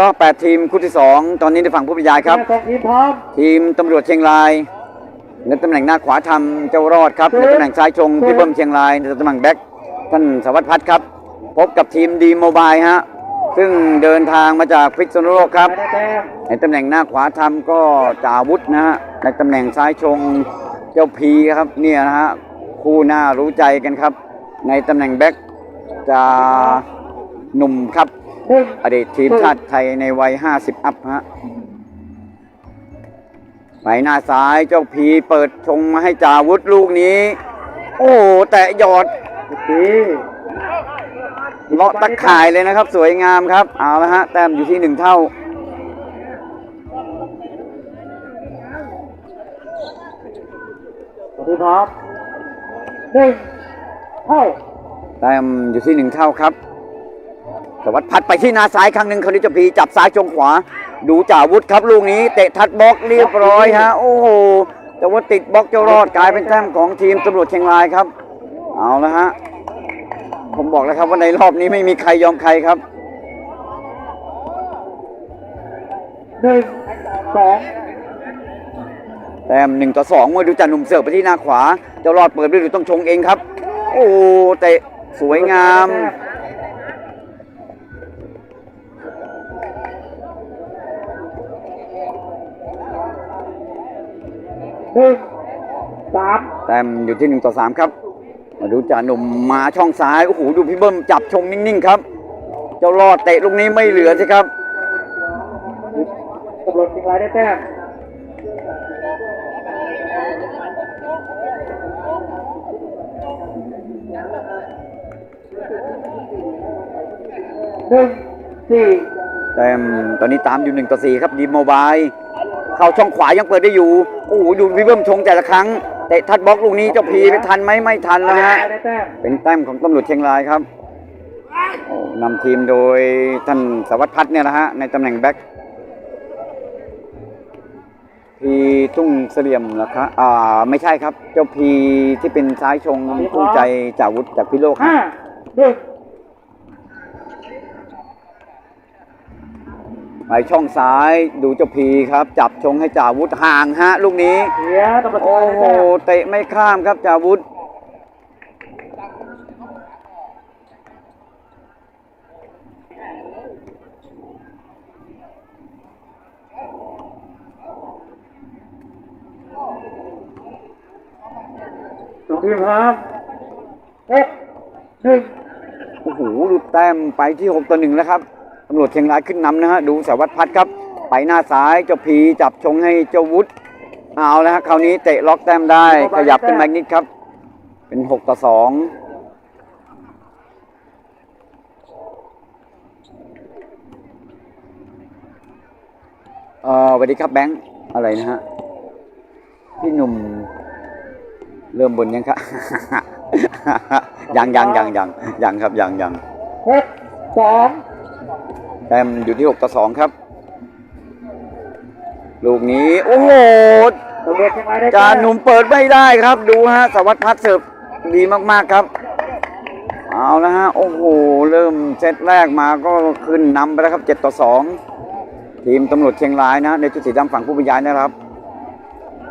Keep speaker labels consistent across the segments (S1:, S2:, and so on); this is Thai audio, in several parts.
S1: รอบ8ทีมคู่ที่ 2 ตอนนี้ในฝั่งผู้บรรยายครับ
S2: สองทีมพร้อม
S1: ทีมตำรวจเชียงรายในตำแหน่งหน้าขวาทำเจ้ารอดครับในตำแหน่งซ้ายชงพี่เบิ้มเชียงรายในตำแหน่งแบ็คท่านสวัสดิ์พัฒน์ครับ พบกับทีมดีโมบายฮะซึ่งเดินทางมาจากพิษณุโลกครับ
S2: ได้แต้ม
S1: ในตำแหน่งหน้าขวาทำก็จ่าวุฒนะฮะในตำแหน่งซ้ายชงเจ้าพีครับเนี่ยนะฮะคู่หน้ารู้ใจกันครับ ในตำแหน่งแบ็คจะหนุ่มครับ
S2: หนึ่ง
S1: อดีตทีมชาติไทยในวัย 50 อัพฮะไปหน้าซ้ายเจ้าพีเปิดชงมาให้จ่าวุฒลูกนี้ โอ้โหแต่หยอด
S2: ดี
S1: เลาะตะข่ายเลยนะครับ สวยงามครับ เอาละฮะ แต้มอยู่ที่หนึ่งเท่า
S2: สองทีมพร้อมหนึ่งเข้า
S1: แต้มอยู่ที่หนึ่งเท่าครับ สวัสดิ์พัดไปที่หนาซ้ายครั้งหนึ่งคราวนี้เจพีจับซ้ายจงขวา ดูจ่าวุธครับลูกนี้เตะทัดบล็อกเรียบร้อยฮะโอ้โหแต่ว่าติดบล็อกจ้ารอดกลายเป็นแต้มของทีมตำรวจเชียงรายครับ เอาละฮะผมบอกแล้วครับว่าในรอบนี้ไม่มีใครยอมใครครับ
S2: หนึ่งสอง
S1: แต้มหนึ่งต่อสองเมื่อดูจ่าหนุ่มเสิร์ฟไปที่หน้าขวาจ้ารอดเปิดด้วยหรือต้องชงเองครับ โอ้โหเตะสวยงาม
S2: หนึ่งสาม
S1: แต้มอยู่ที่หนึ่งต่อสามครับ มาดูจ่าหนุ่มมาช่องซ้าย โอ้โห ดูพี่เบิ้มจับชงนิ่งๆครับ เจ้ารอดเตะลูกนี้ไม่เหลือสิครับ
S2: ตำรวจเชียงรายได้แต้มหนึ่งสี่
S1: แต้มตอนนี้ตามอยู่หนึ่งต่อสี่ครับดีโมบาย เขาช่องขวายังเปิดได้อยู่โอ้โหดูพี่เบิ้มชงแต่ละครั้งเตะทัดบล็อกลูกนี้เจ้าพีไปทันไหมไม่ทันแล้วฮะเป็นแต้มของตำรวจเชียงรายครับนำทีมโดยท่านสวัสดิ์พัฒน์เนี่ยนะฮะในตำแหน่งแบ็คพีทุ่งเสลี่ยมเหรอคะอ่าไม่ใช่ครับ เจ้าพีที่เป็นซ้ายชงคู่ใจจ่าวุฒิจากพิโลกครับ
S2: หนึ่ง
S1: ไปช่องซ้ายดูเจ้าพีครับ จับชงให้จ่าวุฒห่างฮะ ลูกนี้
S2: เสียตำรวจเชีย
S1: โอ้
S2: งราย
S1: โห
S2: ได้แต้ม
S1: เตะไม่ข้ามครับจ่าวุฒ
S2: สองทีมครับหกหนึ่ง
S1: โอ้โหดูแต้มไปที่6ต่อหนึ่งแล้วครับ ตำรวจเชียงรายขึ้นนำนะฮะดูสวัสดิ์พัฒน์ครับ ไปหน้าซ้ายเจ้าพีจับชงให้เจ้าวุฒิเอาแล้วฮะคราวนี้เตะล็อกแต้มได้ ขยับขึ้นมานิดครับ เป็น6ต่อ2เอ่อสวัสดีครับแบงค์อะไรนะฮะพี่หนุ่มเริ่มบนยังครับ ยังยังยังยังยังครับยังยัง
S2: หกสอง
S1: แต้มอยู่ที่ 6 ต่อ 2 ครับ ลูกนี้ โอ้โห
S2: ตำรวจายได้
S1: จา
S2: แต้ม
S1: หนุ่มเปิดไม่ได้ครับ ดูฮะสวัสดิ์พัฒเสิร์ฟดีมากๆครับ เอาแล้วฮะ โอ้โห เริ่มเซตแรกมาก็ขึ้นนำไปแล้วครับ 7 ต่อ 2 ทีมตำรวจเชียงรายนะ ในชุดสีดำฝั่งผู้บรรยายนะครับ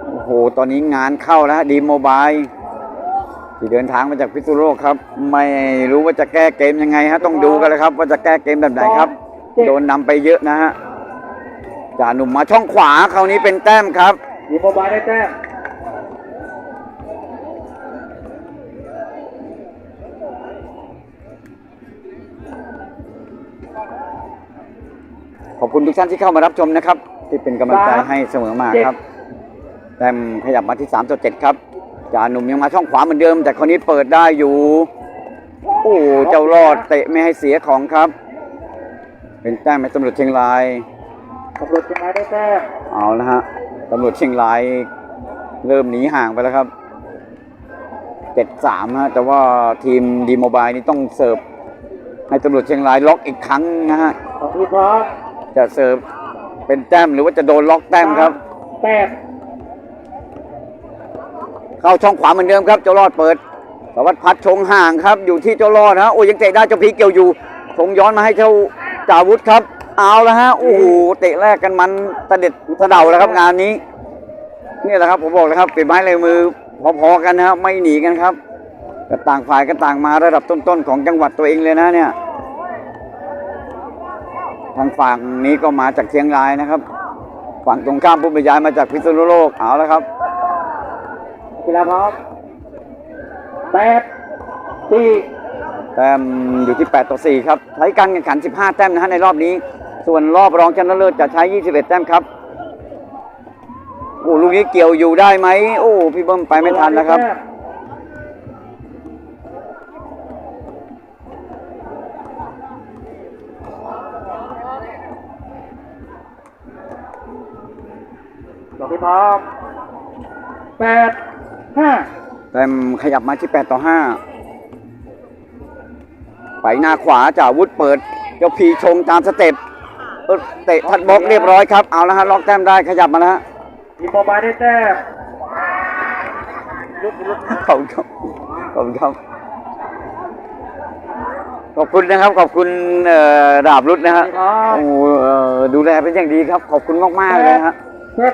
S1: โอ้โห ตอนนี้งานเข้าแล้วดีโมบายที่เดินทางมาจากพิษณุโลกครับ ไม่รู้ว่าจะแก้เกมยังไงฮะต้องดูกันเลยครับ ว่าจะแก้เกมแบบไหนครับ โดนนำไปเยอะนะฮะจ่าหนุ่มมาช่องขวาคราวนี้เป็นแต้มครับ
S2: ดีโมบายได้แต้ม
S1: ขอบคุณทุกท่านที่เข้ามารับชมนะครับ ที่เป็นกำลังใจให้เสมอมาครับ แต้มขยับมาที่3ต่อ7ครับจ่าหนุ่มยังมาช่องขวาเหมือนเดิม แต่คนนี้เปิดได้อยู่ โอ้เจ้ารอดเตะไม่ให้เสียของครับ เป็นแต้มให้ตำรวจเชียงราย
S2: ตำรวจเชียงรายได้แต้ม
S1: เอาละฮะตำรวจเชียงรายเริ่มหนีห่างไปแล้วครับเจ็ดสามฮะแต่ว่าทีมดีโมบายนี่ต้องเสิร์ฟให้ตำรวจเชียงรายล็อกอีกครั้งนะฮะ
S2: สองทีมพร้อม
S1: จะเสิร์ฟเป็นแต้มหรือว่าจะโดนล็อกแต้มครับ
S2: แปด
S1: เข้าช่องขวาเหมือนเดิมครับเจ้ารอดเปิดสวัสดิ์พัดชงห่างครับ อยู่ที่เจ้ารอดฮะโอ้ยยังเตะได้เจ้าพีเกี่ยวอยู่ชงย้อนมาให้เจ้า จาวุธครับ เอาแล้วฮะโอ้โหเตะแรกกันมันตะเด็ดตะเดาแล้วครับงานนี้นี่แหละครับผมบอกแล้วครับป็นไม้ลายมือพอๆกันนะครับไม่หนีกันครับก็ต่างฝ่ายก็ต่างมาระดับต้นๆของจังหวัดตัวเองเลยนะเนี่ย ทางฝั่งนี้ก็มาจากเชียงรายนะครับ ฝั่งตรงข้ามผู้บรรยายมาจากพิษณุโลกเอาแล้วครับ
S2: กีฬาพร้อมแปดสี่
S1: แต้มอยู่ที่ 8 ต่อ 4 ครับ ใช้การแข่งขัน 15 แต้มนะฮะในรอบนี้ ส่วนรอบรองชนะเลิศจะใช้ 21 แต้มครับ โอ้ลูกนี้เกี่ยวอยู่ได้ไหม โอ้ พี่เบิ้มไปไม่ทันนะครับ
S2: ดอกที่พร้อมแปดห้า
S1: แต้มขยับมาที่ 8 ต่อ 5 ไปหน้าขวาจ่าวุธเปิดเจ้าพีชงตามสเต็ปเออเตะทัดบล็อกเรียบร้อยครับเอาแล้วฮะล็อกแต้มได้ขยับมาแล้วฮะ
S2: ทีมโมบายได้แต้มลุกลุก
S1: ขอบคุณครับขอบคุณครับขอบคุณนะครับขอบคุณเอ่อดาบรุษนะฮะ
S2: พร้อม
S1: โอ้เอ่อดูแลเป็นอย่างดีครับ ขอบคุณมากๆเลยนะฮะ
S2: เจ็ด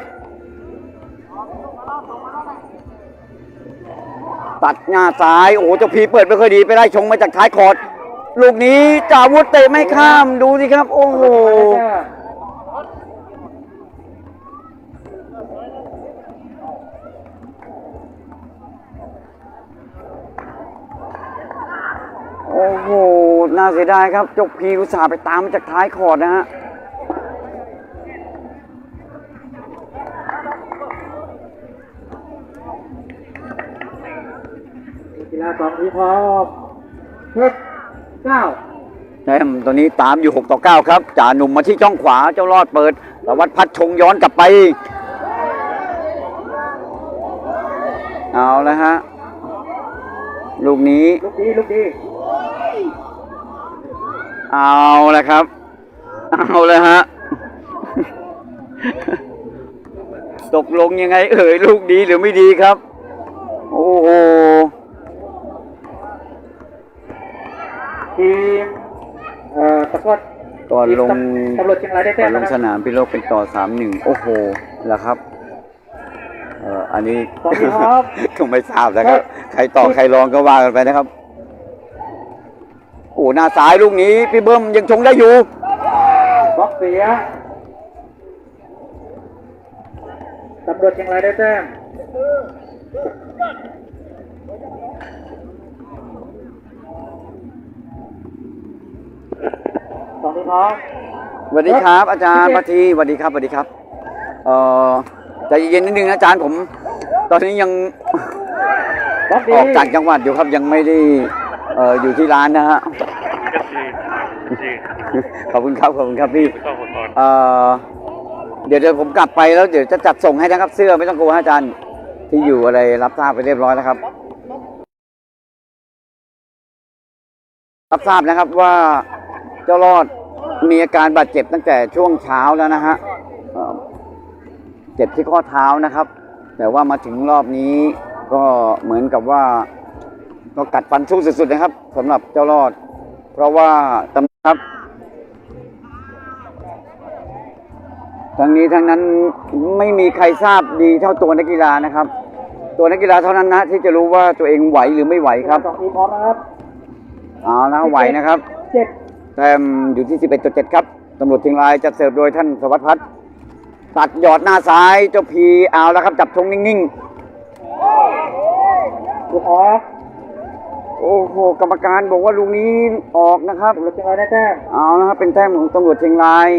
S1: ตัดหน้าซ้ายโอ้โหเจ้าพีเปิดไม่ค่อยดีไปได้ชงมาจากท้ายคอร์ด ลูกนี้จ่าวุธเตะไม่ข้ามดูสิครับ โอ้โหโอ้โห น่าเสียดายครับจกพีอุตส่าห์ไปตามมาจากท้ายคอร์ดนะฮะ
S2: กีฬาสองทีมพร้อมเจ็ด เก้า
S1: แต้มตัวนี้ตามอยู่ 6 ต่อ 9 ครับจ่าหนุ่มมาที่ช่องขวาเจ้ารอดเปิดสวัสดพัดชงย้อนกลับไป เอาแล้วฮะ ลูกนี้
S2: ลูกดีลูกดี
S1: เอาละครับ เอาเลยฮะ ตกลงยังไงเอ่ยลูกดีหรือไม่ดีครับ โอ้โห
S2: ทีมเอ่อตะกร้อ
S1: ก่อนลง
S2: ตำรวจเชียงรายได้
S1: ก่
S2: แต้
S1: อ
S2: ม
S1: นล
S2: นะ
S1: ง
S2: ค
S1: ส
S2: รับ
S1: นามพิโลกเป็นต่อสามหนึ่งโอ้โหแล้วครับเอ่ออันนี้
S2: สองทีมพร้อม
S1: ก็ไม่ทราบนะครับ ใครต่อใครรองก็ว่ากันไปนะครับ โอ้หน้าซ้ายลูกนี้ พี่เบิ้มยังชงได้อยู่
S2: บล็อกเสียตำรวจเชียงรายได้แต้ม สองทีมพร้อม
S1: สวัสดีครับ อาจารย์
S2: พี่
S1: ปทีสวัสดีครับสวัสดีครับเอ่อใจเย็นนิดนึงนะอาจารย์ผม ตอนนี้ยัง
S2: บล็อกดี
S1: ออกจากจังหวัดอยู่ครับยังไม่ได้เอ่ออยู่ที่ร้านนะฮะ
S3: ก็ดีดี
S1: ขอบคุณครับขอบคุณครับพี่
S3: ไม่ต้องอดทน
S1: เอ่อเดี๋ยวเดี๋ยวผมกลับไปแล้วเดี๋ยวจะจัดส่งให้นะครับเสื้อไม่ต้องกลัวฮะอาจารย์ที่อยู่อะไรรับทราบไปเรียบร้อยแล้วครับ รับทราบนะครับว่าเจ้ารอด มีอาการบาดเจ็บตั้งแต่ช่วงเช้าแล้วนะฮะเอ่อเจ็บที่ข้อเท้านะครับ แต่ว่ามาถึงรอบนี้ก็เหมือนกับว่าก็กัดฟันสู้สุดๆนะครับสำหรับเจ้ารอด เพราะว่าตำครับทั้งนี้ทั้งนั้นไม่มีใครทราบดีเท่าตัวนักกีฬานะครับ ตัวนักกีฬาเท่านั้นนะที่จะรู้ว่าตัวเองไหวหรือไม่ไหวครับ
S2: สองทีมพร้อมนะครับ
S1: เอาแล้วไหวนะครับ
S2: เจ็ด
S1: แต้มอยู่ที่ 11.7 ครับตำรวจเชียงรายจะเสิร์ฟโดยท่านสวัสดิ์พัฒน์ตัดหยอดหน้าซ้ายเจ้าพีเอาแล้วครับ จับทงนิ่ง
S2: ลูกออก
S1: โอ้โหกรรมการบอกว่าลูกนี้ออกนะครับ
S2: ตำรวจเชียงรายได้แต้ม
S1: เอาแล้วครับเป็นแต้มของตำรวจเชียงราย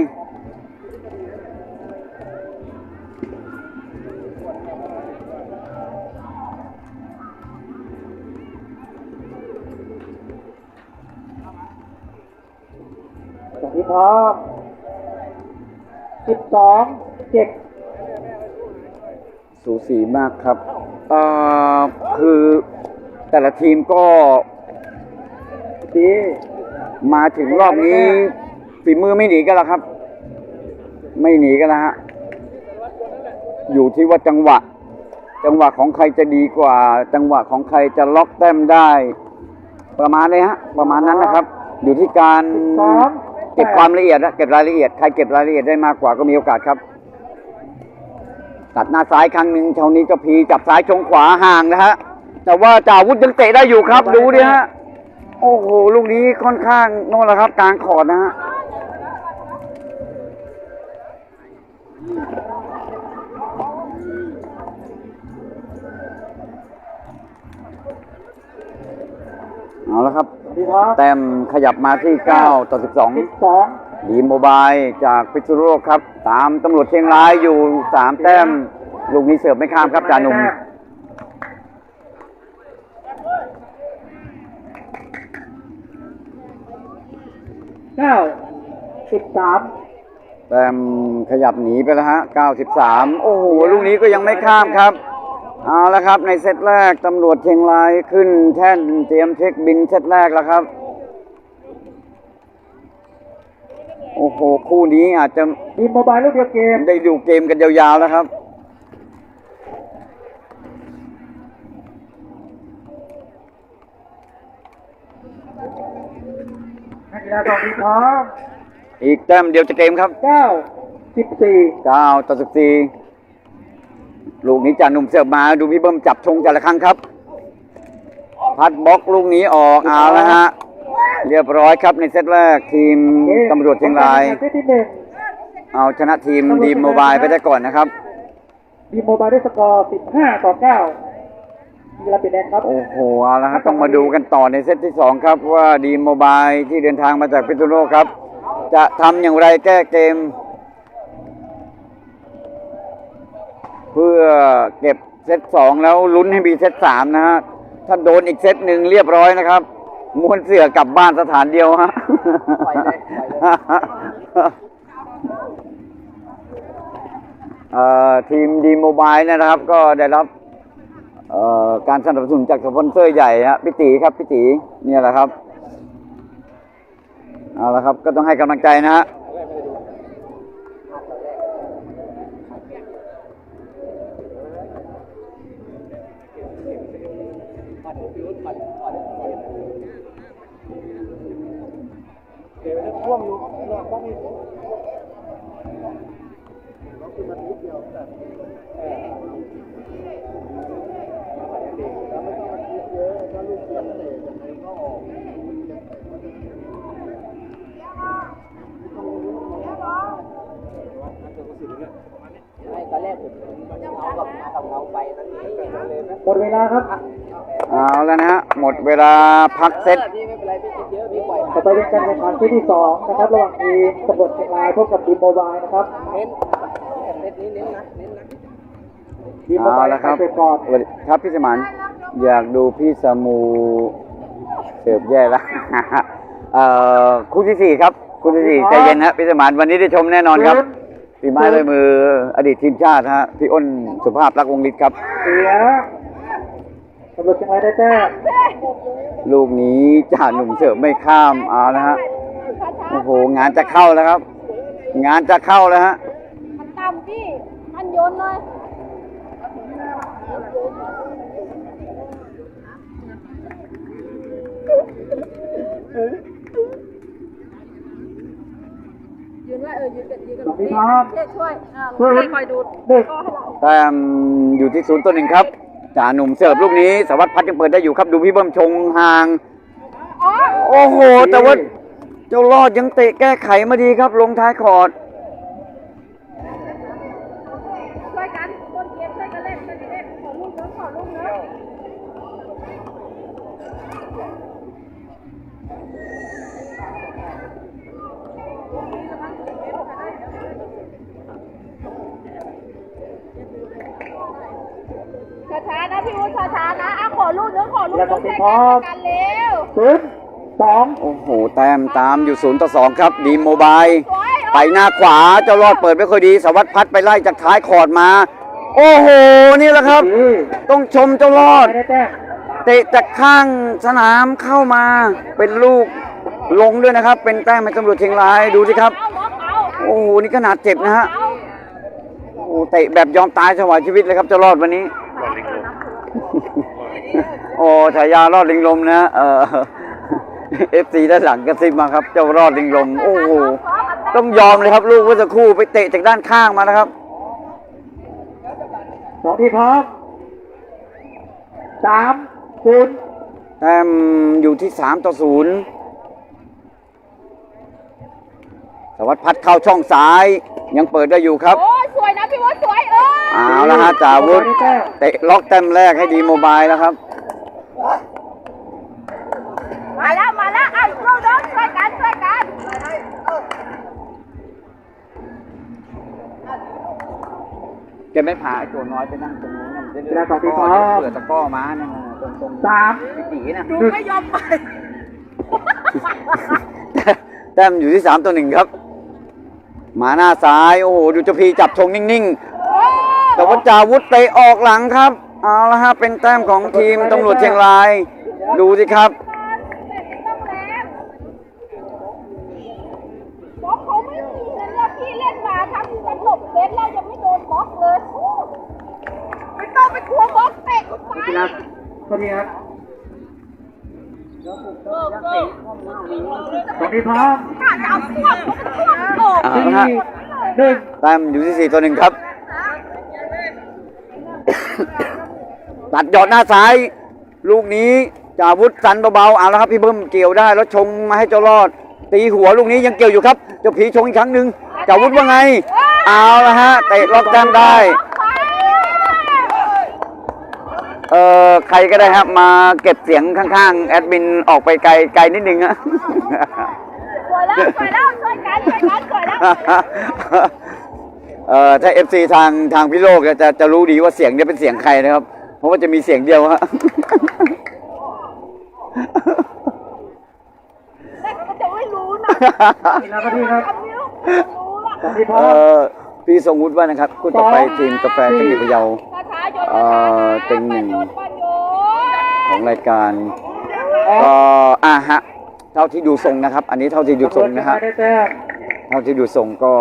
S2: สองทีมพร้อมสิบสองเจ็ด
S1: สูสีมากครับเอ่อคือแต่ละทีมก็
S2: ดี
S1: มาถึงรอบนี้ฝีมือไม่หนีกันแล้วครับ ไม่หนีกันแล้วฮะอยู่ที่ว่าจังหวะ จังหวะของใครจะดีกว่า จังหวะของใครจะล็อกแต้มได้ ประมาณเลยฮะ ประมาณนั้นนะครับ อยู่ที่การ
S2: สอง
S1: เก็บความละเอียดนะเก็บรายละเอียดใครเก็บรายละเอียดได้มากกว่าก็มีโอกาสครับ ตัดหน้าซ้ายครั้งหนึ่งเท่านี้เจ้าพีจับซ้ายชงขวาห่างนะฮะแต่ว่าจ่าวุธยังเตะได้อยู่ครับ ดูดิฮะโอ้โหลูกนี้ค่อนข้างโน่นแหละครับกลางขอดนะฮะเอาละครับ แต้มขยับมาที่ 9 ต่อ
S2: สิบสอง
S1: 12 ดีโมบายจากพิษณุโลกครับ ตามตำรวจเชียงรายอยู่ 3 แต้ม ลูกนี้เสิร์ฟไม่ข้ามครับจ่าหนุ่ม
S2: เก้าสิบสาม
S1: แต้มขยับหนีไปแล้วฮะ 93 โอ้โห ลูกนี้ก็ยังไม่ข้ามครับ เอาละครับในเซตแรกตำรวจเชียงรายขึ้นแท่นเตรียมเช็คบินเซตแรกแล้วครับ โอ้โห คู่นี้อาจจะ
S2: ดีโมบายลูกเดียวเกม
S1: ได้ดูเกมกันยาวๆแล้วครับ
S2: นักกีฬาสองทีมพร้อม
S1: อีกแต้มเดียวจะเกมครับ
S2: เก้าสิบสี่
S1: 9ต่อ14 ลูกนี้จ่าหนุ่มเสิร์ฟมาดูพี่เบิ้มจับชงแต่ละครั้งครับ พัดบล็อกลูกนี้ออกเอาแล้วฮะเรียบร้อยครับในเซตแรกทีมตำรวจเชียงราย
S2: เซตที่หนึ่ง
S1: เอาชนะทีมดีมโมบายไปได้ก่อนนะครับ
S2: ดีโมบายได้สกอร์สิบห้าต่อเก้ามีเวลาเปลี่ยนแดนครับ
S1: โอ้โหเอาละฮะต้องมาดูกันต่อในเซตที่สองครับ ว่าดีมโมบายที่เดินทางมาจากพิษณุโลกครับ จะทำอย่างไรแก้เกม พื่อเก็บเซตสองแล้วลุ้นให้มีเซตสามนะฮะถ้าโดนอีกเซตหนึ่งเรียบร้อยนะครับม้วนเสือกลับบ้านสถานเดียวฮะ
S2: ปล่อยเลยปเลย
S1: ทีมดีโมบายนะครับ ก็ได้รับการสนับสนุนจากสปอนเซอร์ใหญ่ฮะพี่ตีครับพี่ตีเนี่ยแหละครับเอาละครับก็ต้องให้กำลังใจนะฮะ
S2: หมดเวลาครับ
S1: เอาแล้วนะฮะหมดเวลาพักเซต
S2: ต่อไปเป็นการแข่งขันเซตที่สองนะครับระหว่างทีมตำรวจเชียงรายพบกับดีโมบายนะครับดีโม
S1: เอา
S2: บาย
S1: ละครับ
S2: เสร็จก่อน
S1: สวัสดีครับพี่สมานอยากดูพี่สมูเสิร์ฟแย่ละเอ่อคู่ที่สี่ครับคู่ที่สี่ใจเย็นฮะพี่สมานวันนี้ได้ชมแน่นอนครับ ฝีไม้ลายมือ อดีตทีมชาติฮะพี่อ้นสุภาพรักวงศ์ฤทธิ์ครับ
S2: เสียตำรวจเชียงรายได้แต้ม
S1: ลูกนี้จ่าหนุ่มเสิร์ฟไม่ข้ามเอาละฮะโอ้โหงานจะเข้าแล้วครับ งานจะเข้าแล้วฮะ
S4: มันต่ำพี่มันโยนเลย ยืนไว้เออยืนกันยืนกัน
S2: สวัสดีครับ
S4: เช็คช่วยอ่า
S2: ช่วย
S4: คอยดู
S2: หนึ่ง
S4: ก็ให้เรา
S1: แต้มอยู่ที่ศูนย์ต่อหนึ่งครับจ่าหนุ่มเสิร์ฟลูกนี้สวัสดิ์พัดยังเปิดได้อยู่ครับดูพี่เบิ้มชงห่าง
S4: อ๋อ
S1: โอ้โห แต่ว่าเจ้ารอดยังเตะแก้ไขมาดีครับ ลงท้ายคอร์ด โอ้โห แต้มตามอยู่ศูนย์ต่อสองครับ ดีโมบายไปหน้าขวาเจ้ารอดเปิดไม่ค่อยดี สวัสดิ์พัดไปไล่จากท้ายคอร์ดมา โอ้โห นี่แหละครับ ต้องชมเจ้ารอด เตะจากข้างสนามเข้ามาเป็นลูกลงด้วยนะครับ เป็นแต้มให้ตำรวจเชียงรายดูสิครับ โอ้โห นี่ขนาดเจ็บนะฮะโอ้โหเตะแบบยอมตายสวายชีวิตเลยครับเจ้ารอดวันนี้ โอ้ฉายารอดลิงลมนะเออ เอฟซีด้านหลังกระซิบมาครับ เจ้ารอดลิงลมโอ้โหต้องยอมเลยครับ ลูกเมื่อสักครู่ไปเตะจากด้านข้างมานะครับ
S2: สองทีมพร้อมสามศูนย์
S1: แต้มอยู่ที่สามต่อศูนย์สวัสดพัดเข้าช่องซ้าย ยังเปิดได้อยู่ครับ
S4: โอ้ยสวยนะพี่วุฒิสวยเออ
S1: เอาละฮะจ่าวุฒิเตะล็อกแต้มแรกให้ดีโมบายแล้วครับ
S4: มาแล้วมาแล้วอะลูกน้องช่วยกันช่วยกัน
S1: แกไม่พาไอ้ตัวน้อยไปนั่งตรงนู้นนะมันจะ
S2: เวลาสองทีมพร้อม
S1: เปิดตะกร้อมานั่นน่ะตรงตรง
S2: สาม
S1: ปีนะ
S4: ดูไม่ยอมไป
S1: แต้มอยู่ที่สามต่อหนึ่งครับมาหน้าซ้ายโอ้โหดูเจาพีจับชงนิ่งๆ แต่ว่าจาวุธเตะออกหลังครับ เอาละฮะเป็นแต้มของทีมตำรวจเชียงราย ดูสิครับ
S4: ต้องแล้วบล็อกเขาไม่มีนะเนี่ยพี่เล่นมาทั้งที่จะหลบเล่นแล้วยังไม่โดนบล็อกเลยโอ้ไม่ต้องไปทวงบล็อกเตะเข้าไป
S2: กีฬาสวัสดีครับสองทีมพร้อม
S4: ถ้าจะเอาพวกเขาเป็นพวกโลก
S1: เอา
S2: สี่
S1: ละฮะ
S2: หนึ่ง
S1: แต้มอยู่ที่สี่ต่อหนึ่งครับ ตัดยอดหน้าซ้าย ลูกนี้จาวุธสันเบาๆเอาละครับพี่เบิ้มเกี่ยวได้ แล้วชงมาให้เจ้ารอด ตีหัวลูกนี้ยังเกี่ยวอยู่ครับ เจ้าผีชงอีกครั้งหนึ่งจาวุธว่าไง เอาละฮะเตะล็อกแต้มได้ เอ่อใครก็ได้ครับ มาเก็บเสียงข้างๆ แอดมินออกไปไกลไกลนิดนึงอะ
S4: สวยแล้วสวยแล้วช่วยกันช่วยกันสวยแล้ว
S1: เอ่อถ้าเอฟซีทางทางพิโลกจะจะจะรู้ดีว่าเสียงเนี้เป็นเสียงใครนะครับ เพราะว่าจะมีเสียงเดียวฮะ
S4: แต่ก็จะไม่รู้นะ
S2: กีฬาสวัสดีครับ
S4: ทำนิ้วรู้ละ
S2: สองทีมพร้
S1: เอ่
S2: อม
S1: อพี่ทรงวุฒิว่านะครับคู่ต่อไปทีมกาแฟเทคนิคพะเยา
S4: ช้าๆโยน
S1: เอ่อ
S4: ช้าๆ
S1: เต็งหนึ่ง
S4: โยนปันโยน
S1: ของรายการก็อะฮะเท่าที่ดูทรงนะครับ อันนี้เท่าที่ดูทรงนะฮะ
S2: ได้แต้ม
S1: เท่าที่ดูทรงก็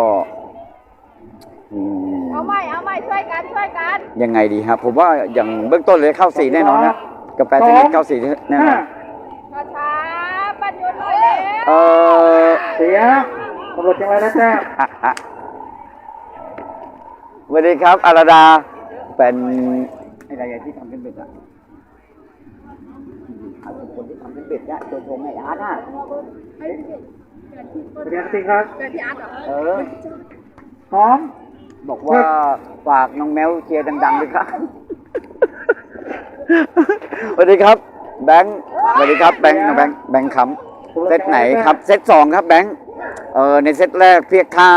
S1: อืม
S4: เอาใหม่เอาใหม่ช่วยกันช่วยกัน
S1: ยังไงดีครับผมว่าอย่างเบื้องต้นเลยเข้าสี่แน่นอนนะกาแฟเทคนิคเข้าสี่แน่นอ
S2: ห้าน
S4: ช้าๆปันโยนหน่อยเร็ว
S1: เออ
S2: เสียตำรวจเชียงรายได้แต้ม
S1: สวัสดีครับอาราดา เป็นอะไรที่ทำเป็นเบ็ดอะอาคนที่ทำเป็นเบ็ดเนี่ยตัวชงไอ้อาร์ตอะ
S2: สวัสดีครับจริงครับ
S4: เป็นพี่อาร์ตเหรอ
S1: เออ
S2: พร้อม
S1: บอกว่าฝากน้องแมวเชียร์ดังๆด้วยครับสวัสดีครับ แบงค์สวัสดีครับแบงค์น้องแบงค์แบงค์คำเซตไหนครับเซตสองครับแบงค์เออในเซตแรกเพียกท่า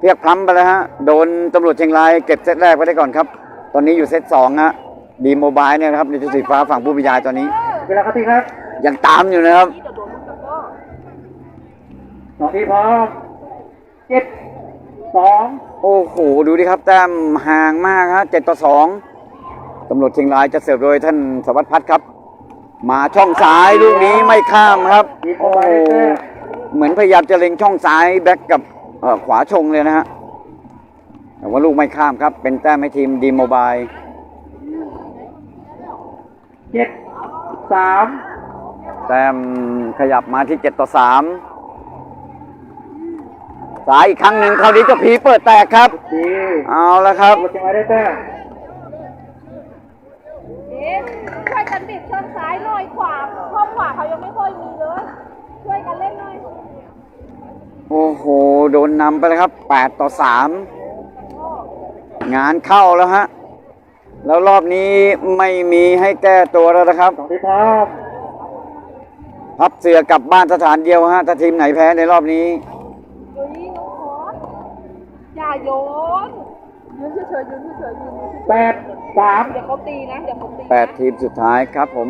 S1: เพียกพลั้มไปแล้วฮะโดนตำรวจเชียงรายเก็บเซตแรกไปได้ก่อนครับ ตอนนี้อยู่เซตสองฮะดีโมบายเนี่ยนะครับในชุดสีฟ้าฝั่งผู้บรรยายตอนนี้
S2: เวลาครับจริงครับ
S1: ยังตามอยู่นะครับ
S2: สองทีมพร้อมเจ็ดสอง
S1: โอ้โหดูดิครับแต้มห่างมากฮะเจ็ดต่อสองตำรวจเชียงรายจะเสิร์ฟโดยท่านสวัสดิ์พัฒน์ครับ มาช่องซ้ายลูกนี้ไม่ข้ามครับโอ้โหเหมือนพยายามจะเล็งช่องซ้ายแบ็กกับเอ่อขวาชงเลยนะฮะ แต่ว่าลูกไม่ข้ามครับ เป็นแต้มให้ทีมดีโมบาย
S2: เจ็ดสาม
S1: แต้มขยับมาที่เจ็ดต่อสามสายอีกครั้งหนึ่งคราวนี้เจะผีเปิดแตกครับ
S2: ดี
S1: เอาละครับ
S2: ตำรวจเชียงรายได้แต้ม
S4: เอ๊ะช่วยกันบิดเชิงซ้ายหน่อยขวาข้อขวาเขายังไม่ค่อยมีเลย ช่วยกันเล่นหน่อย
S1: โอ้โห โดนนำไปแล้วครับ 8 ต่อ 3 งานเข้าแล้วฮะ แล้วรอบนี้ไม่มีให้แก้ตัวแล้วนะครับ
S2: สองทีมพร้อม
S1: พับเสือกลับบ้านสถานเดียวฮะถ้าทีมไหนแพ้ในรอบนี้
S4: เฮ้ยน้องคอสอย่าโยนยืนเฉยๆยืนเฉยๆยืนเฉย
S2: แปดสาม
S4: ๆเดี๋ยวเขาตีนะเดี๋ยวเขาตีนะ
S1: 8ทีมสุดท้ายครับผม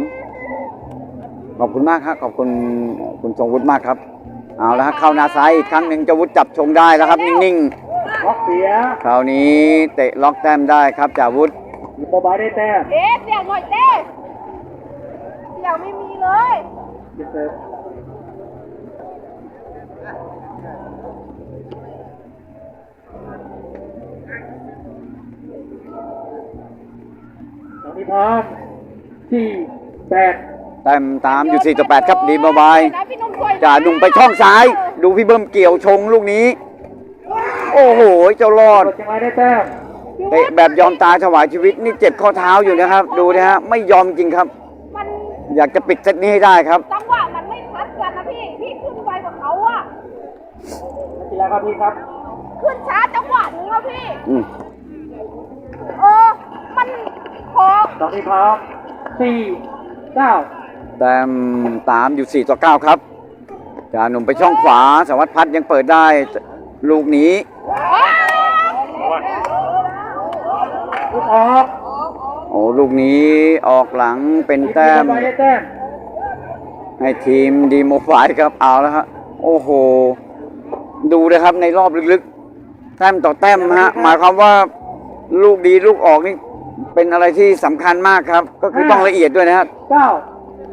S1: ขอบคุณมากครับขอบคุณคุณทรงวุฒิมากครับ เอาละฮะเข้าหน้าซ้ายอีกครั้งหนึ่งเจะวุฒิจับชงได้แล้วครับ นิ่ง
S2: ล็อกเสีย
S1: ๆคราวนี้เตะล็อกแต้มได้ครับจ่าวุฒิ
S2: ดีโมบายได้แต้ม
S4: เอ๊ะเสียงหน่อยเต้เสียงไม่มีเลย
S2: เจ็ดเสิร์ฟสองทีมพร้อมสี่แปด
S1: แต้มตามอยู่4ต่อ8ครับดีโมบาย
S4: นะพี่หนุ่มสวย
S1: จ่าหนุ่มไปช่องซ้าย ดูพี่เบิ้มเกี่ยวชงลูกนี้ โอ้โหเจ้ารอด
S2: ตำรวจเชียงรายได้แต้ม
S1: เตะแบบยอมตายถวายชีวิตนี่เจ็บข้อเท้าอยู่นะครับ ดูนะฮะไม่ยอมจริงครับ
S4: มัน
S1: อยากจะปิดเซตนี้ให้ได้ครับ
S4: จังหวะมันไม่ทัดกันนะพี่ พี่ขึ้นไวกว่าเขาอะ
S2: นักกีฬาเข้าที่ครับ
S4: ขึ้นช้าจังหวะนึงอะพี่
S1: อืม
S4: เออ มันพอ
S2: สองที่พร้อมสี่เก้า
S1: แต้มตามอยู่ 4 ต่อ 9 ครับจ่าหนุ่มไปช่องขวาสวัสดิ์พัฒน์ยังเปิดได้ลูกนี้
S2: ลูก ออก
S1: โอ้ลูกนี้ออกหลังเป็นแต้ม
S2: ทีเข้าไปได้แต้ม
S1: ให้ทีมดีโมไฟครับเอาแล้วฮะโอ้โห ดูนะครับในรอบลึกๆ แต้มต่อแต้มฮะหมายความว่าลูกดีลูกออกนี่เป็นอะไรที่สำคัญมากครับ ก็คือต้องละเอียดด้วยนะฮะ
S2: เก้า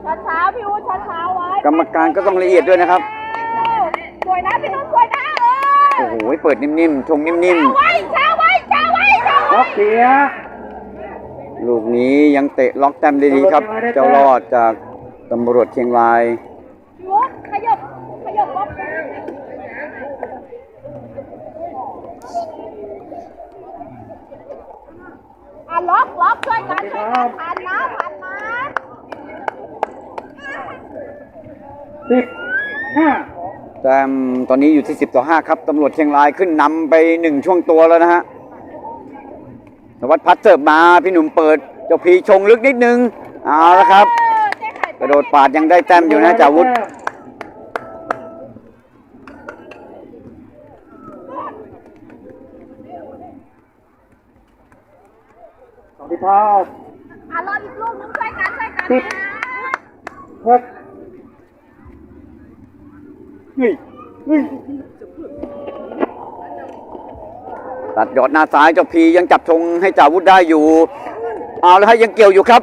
S4: ช้าช้าๆพี่วุฒิช้าช้าๆไว้
S1: กรรมการก็ต้องละเอียดด้วยนะครับ
S4: สวยนะพี่นุ่นสวยนะเอ
S1: โอ้
S4: อ
S1: โหเปิดนิ่มๆ ชงนิ่ม
S4: ช้าไว้ช้าไว้ช้าไว้ช้า
S2: ล็
S4: ไว้
S2: อกเสีย
S1: ๆลูกนี้ยังเตะล็อกแต้มได้ดีครับ เจ้ารอดจากตำรวจเชียงราย
S4: พี่วุฒิขยับขยับล็อกอะล็อกล็อกช่วยกันช่วยกันผ่านนะผ่านนะ
S2: สิบห้า
S1: แต้มตอนนี้อยู่ที่ 10 ต่อ 5 ครับตำรวจเชียงรายขึ้นนำไป 1 ช่วงตัวแล้วนะฮะสวัสดิ์พัดเสิร์ฟมาพี่หนุ่มเปิดเจ้าพีชงลึกนิดนึงเอาละครับ
S4: เออเจ๊ไข่
S1: กระโดดปาดยังได้แต้มอยู่นะจ่าวุธ
S2: สองที่พร้อม
S4: อะรออีกลูกนึงช่วยกันช่วยกัน
S2: สิ บ
S4: นะ
S2: หก
S1: ตัดยอดหน้าซ้ายเจ้าพียังจับชงให้จ่าวุธได้อยู่ เอาแล้วฮะยังเกี่ยวอยู่ครับ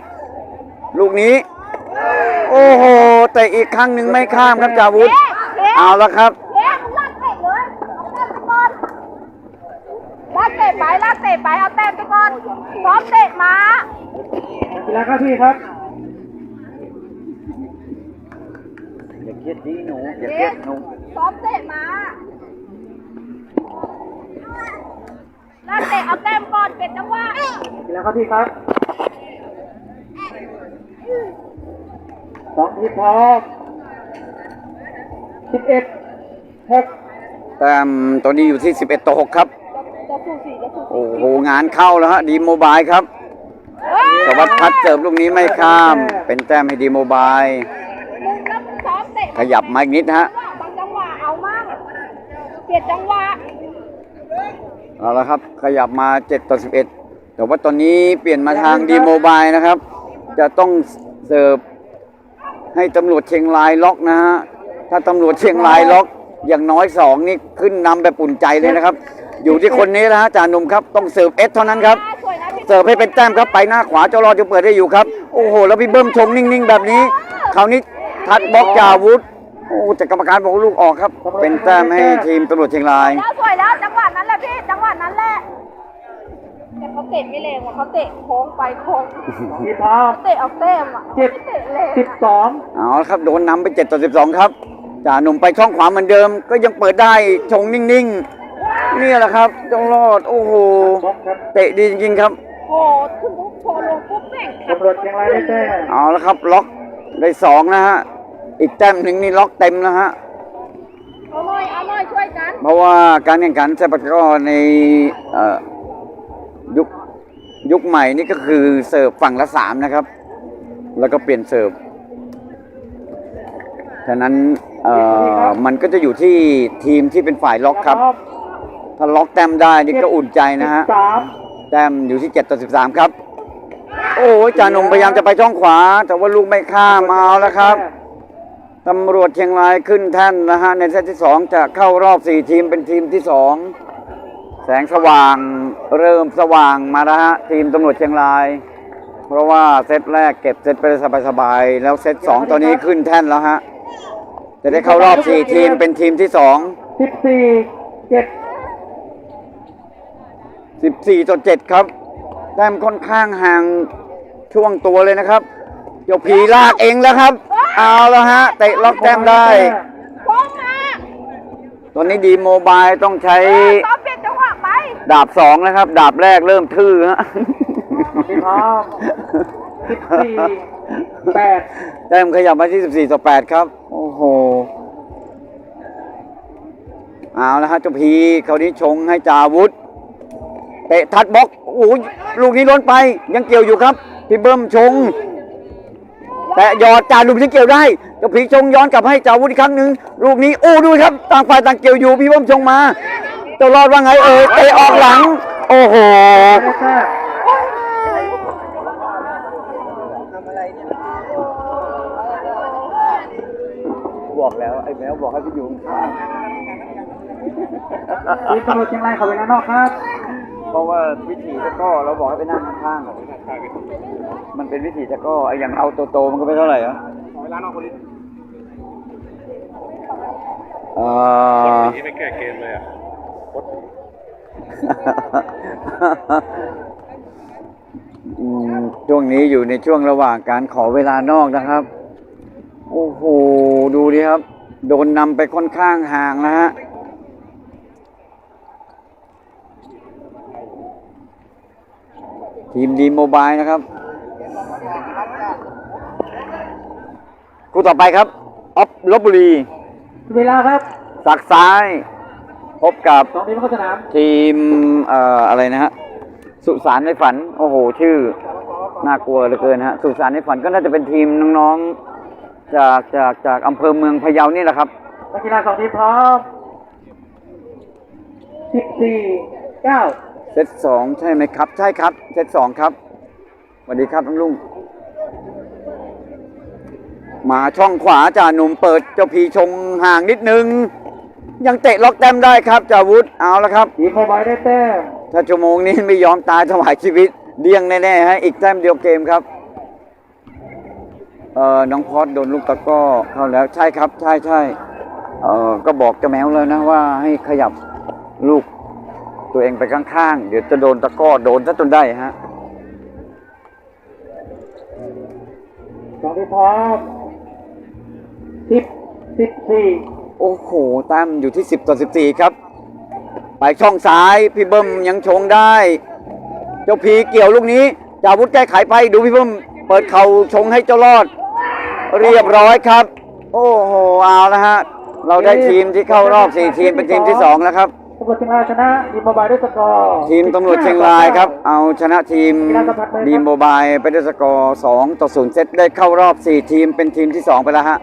S1: ลูกนี้ โอ้โหแต่อีกครั้งหนึ่งไม่ข้ามครับจ่าวุธ
S4: เจ๊เจ๊
S1: เอาแล้วครับ
S4: เจ๊มึงลากเตะเลยเอาแต้มไปก่อนลากเตะไปลากเตะไปเอาแต้มไปก่อนซ้อมเตะมา
S2: นักกีฬาเข้าที่ครับ
S1: อย่าเครีย ดดีหนูอย่าเครี
S4: เจ๊
S1: ยดหนู
S4: ซ้อมเตะมาลากเตะเอาแต้มก่อนเป็นจังหวะ
S2: นักกีฬาเข้าที่ครับสองที่พร้อมสิบเอ็ดหก
S1: แต้มตอนนี้อยู่ที่11ต่อ6ครับ
S4: จะสู้สี่จะสู้
S1: โอ้โหงานเข้าแล้วฮะดีโมบายครับสวัสดิ์พัดเสิร์ฟลูกนี้ไม่ข้าม เป็นแต้มให้ดีโมบาย ขยับมาอีกนิดฮะ
S4: บางจังหวะเอามั่งเปลี่ยนจังหวะ
S1: เอาละครับขยับมา7ต่อ11 แต่ว่าตอนนี้เปลี่ยนมาทางดีโมบายนะครับ จะต้องเสิร์ฟให้ตำรวจเชียงรายล็อกนะฮะถ้าตำรวจเชียงรายล็อกอย่างน้อยสองนี่ขึ้นนำแบบอุ่นใจเลยนะครับ อยู่ที่คนนี้นะฮะจ่าหนุ่มครับต้องเสิร์ฟเอสเท่านั้นครับ
S4: สวยนะพี่
S1: เสิร์ฟให้เป็นแต้มครับไปหน้าขวาเจ้ารอดจะเปิดได้อยู่ครับ โอ้โห แล้วพี่เบิ้มชงนิ่งๆ แบบนี้คราวนี้ ทัดบล็อกจาวุธโอ้แต่กรรมการบอกว่าลูกออกครับ เป็นแต้มให้ทีมตำรวจเชียงราย
S4: แล้วสวยแล้วจังหวะนั้นแหละพี่จังหวะนั้นแหละแต่เขาเตะไม่แรงว่ะเขาเตะโค้งไปโค้ง
S2: สองที่พร้อม
S4: เตะเอาเต้มอะ
S2: เจ็ด
S4: ไม่เตะแรง
S2: สิบสอง
S1: เอาละครับโดนนำไป7ต่อ12ครับจ่าหนุ่มไปช่องขวาเหมือนเดิม ก็ยังเปิดได้ชงนิ่งๆเนี่ยแหละครับจงรอดโอ้โห
S2: บล็อกครับ
S1: เตะดีจริงๆครับ
S4: โอ้ขึ้นปุ๊บโชว์ลงปุ๊บแม่ง
S2: ตำรวจเชียงรายได้แต้ม
S1: เอาละครับล็อกได้สองนะฮะ อีกแต้มหนึ่งนี่ล็อกเต็มนะฮะ
S4: เอาหน่อยเอาหน่อยช่วยกัน
S1: เพราะว่าการแข่งขันเซปักก็ในเอ่อยุคยุคใหม่นี่ก็คือเสิร์ฟฝั่งละสามนะครับ แล้วก็เปลี่ยนเสิร์ฟฉะนั้นเอ่อมันก็จะอยู่ที่ทีมที่เป็นฝ่ายล็อกครับ ถ้าล็อกแต้มได้นี่ก็อุ่นใจนะฮะ
S2: สาม
S1: แต้มอยู่ที่7ต่อ13ครับ โอ้ยจ่าหนุ่มพยายามจะไปช่องขวา แต่ว่าลูกไม่ข้ามเอาแล้วครับ ตำรวจเชียงรายขึ้นแท่นนะฮะในเซตที่ 2 จะเข้ารอบ 4 ทีมเป็นทีมที่ 2 แสงสว่างเริ่มสว่างมาแล้วฮะทีมตำรวจเชียงราย เพราะว่าเซตแรกเก็บเซตไปสบายๆแล้วเซต2ตอนนี้ขึ้นแท่นแล้วฮะจะได้เข้ารอบ 4 ทีมเป็นทีมที่2
S2: สิบสี่เจ็ด
S1: 14ต่อ7ครับแต้มค่อนข้างห่างช่วงตัวเลยนะครับเดี๋ยวผีลากเองแล้วครับ เอาแล้วฮะเตะล็อกแต้มได้
S2: แต
S1: อนนี้ดีโมบายต้องใช้
S4: ต่อเปลี่ยนจังหวะไป
S1: ดาบสองนะครับ ดาบแรกเริ่มทื่อฮะ
S2: พี่พร้อมสิบสี่แปด
S1: แต้มขยับมาที่ 14 ต่อ 8 ครับ โอ้โห เอาแล้วฮะเจ้าพีคราวนี้ชงให้จาวุธ เตะทัดบล็อก โอ้ยลูกนี้ล้นไป ยังเกี่ยวอยู่ครับ พี่เบิ้มชง แต่หยอดจานลูกนี้เกี่ยวได้เจ้าพีชงย้อนกลับให้จาวุธอีกครั้งหนึ่งลูกนี้โอ้ดูครับต่างฝ่ายต่างเกี่ยวอยู่พี่เบิ้มชงมาเจ้ารอดว่าไงเอ่ยเตะออกหลัง โอ้โห
S2: ได้แต้ม
S1: บอกแล้วไอ้แมวบอกให้พี่อยู่ข้าง
S2: ทีมตำรวจเชียงรายเขาเวลานอกครับ
S1: เพราะว่าวิธีตะกร้อเราบอกให้ไปนั่งข้างๆมันเป็นวิธีตะกร้อไอ้อย่างเอาโตๆมันก็ไม่เท่าไหร่อะเวลานอกคนนี้เอ่อ
S3: นี่ไม่แก้เกมเลยอะ
S1: อืมช่วงนี้อยู่ในช่วงระหว่างการขอเวลานอกนะครับ โอ้โห ดูดิครับ โดนนำไปค่อนข้างห่างนะฮะ ทีมดีโมบายนะครับคู่ต่อไปครับออฟลบบุรี
S2: เวลาครับ
S1: สักซ้าย พบกับ
S2: สองทีมเข้าสนาม
S1: ทีมเอ่ออะไรนะฮะสุสานในฝัน โอ้โห ชื่อ น่ากลัวเหลือเกินฮะสุสานในฝันก็น่าจะเป็นทีมน้องๆ จากจากจากอำเภอเมืองพะเยานี่แหละครับ
S2: นักกีฬาสองทีมพร้อมสิบสี่เก้า
S1: เซตสองใช่ไหมครับ ใช่ครับ เซตสองครับสวัสดีครับน้องลุงมาช่องขวาจ่าหนุ่มเปิดเจ้าพีชงห่างนิดนึง ยังเตะล็อกแต้มได้ครับจ่าวุธเอาละครับ
S2: ทีมโมบายได้แต้ม
S1: ถ้าชั่วโมงนี้ไม่ยอมตายถวายชีวิตเดี้ยงแน่ๆฮะอีกแต้มเดียวเกมครับเอ่อน้องพอดโดนลูกตะกร้อเข้าแล้วใช่ครับ ใช่ใช่เอ่อก็บอกเจ้าแมวแล้วนะว่าให้ขยับลูก ตัวเองไปข้างๆ เดี๋ยวจะโดนตะกร้อโดนซะจนได้ฮะ
S2: สองทีมพร้อมสิบสิบสี่
S1: โอ้โหแต้มอยู่ที่ 10 ต่อ 14 ครับ ไปช่องซ้าย พี่เบิ้มยังชงได้ เจ้าพีเกี่ยวลูกนี้จาวุธแก้ไขไปดูพี่เบิ้มเปิดเข่าชงให้เจ้ารอด เรียบร้อยครับ โอ้โห เอาละฮะ เราได้ทีมที่เข้ารอบ 4 ทีมเป็นทีมที่ 2 แล้วครับ
S2: ตำรวจเชียงรายชนะทีมโมบายด้วยสกอร์
S1: ทีมตำรวจเชียงรายครับ เอาชนะทีมดีมโมบายไปด้วยสกอร์2ต่อ0เซตได้เข้ารอบ 4 ทีมเป็นทีมที่ 2 ไปแล้วฮะ